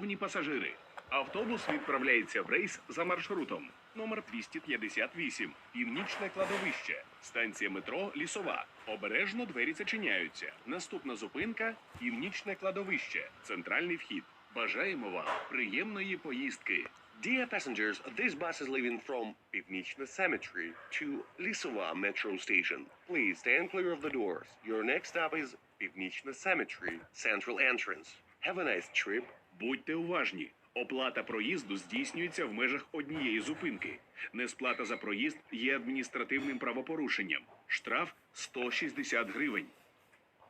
Шановні пасажири, автобус відправляється в рейс за маршрутом номер 258, північне кладовище, станція метро Лісова. Обережно двері зачиняються. Наступна зупинка північне кладовище, центральний вхід. Бажаємо вам приємної поїздки. Dear passengers, this bus is leaving from Pivnichna Cemetery to Lisova Metro Station. Please stand clear of the doors. Your next stop is Pivnichna Cemetery, Central Entrance. Have a nice trip. Будьте уважні. Оплата проїзду здійснюється в межах однієї зупинки. Несплата за проїзд є адміністративним правопорушенням. Штраф 160 гривень.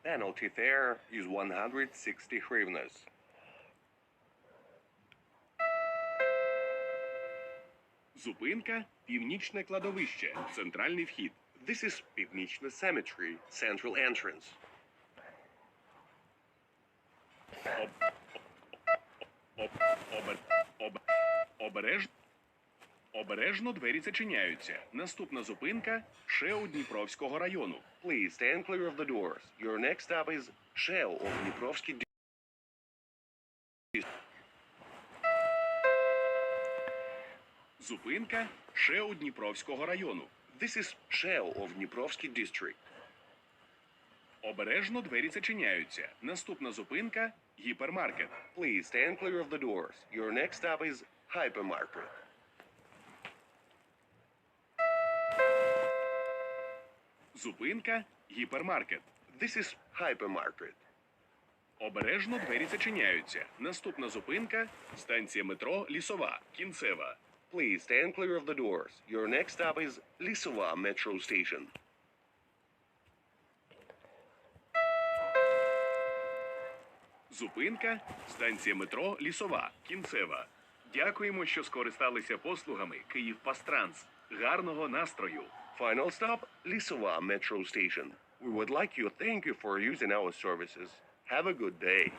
Penalty fare is 160 hryvnias. Зупинка північне кладовище, центральний вхід. This is Pivnichna Cemetery, Central Entrance. Об... Об... Обер... Об... Обереж... Обережно двері зачиняються. Наступна зупинка ШЕО Дніпровського району. Please stand clear of the doors. Your next stop is Shell of Dniprovsky Зупинка ШЕО Дніпровського району. This is Shell of Dniprovsky District. Обережно двері зачиняються. Наступна зупинка гіпермаркет. Please stand clear of the doors. Your next stop is Hypermarket. Зупинка гіпермаркет. This is Hypermarket. Обережно двері зачиняються. Наступна зупинка станція метро Лісова. Кінцева. Please stand clear of the doors. Your next stop is Lisova Metro Station. Зупинка станція метро Лісова. Кінцева. Дякуємо, що скористалися послугами Київ Пастранс. Гарного настрою! Final stop, Лісова Metro Station. We would like to thank you for using our services. Have a good day.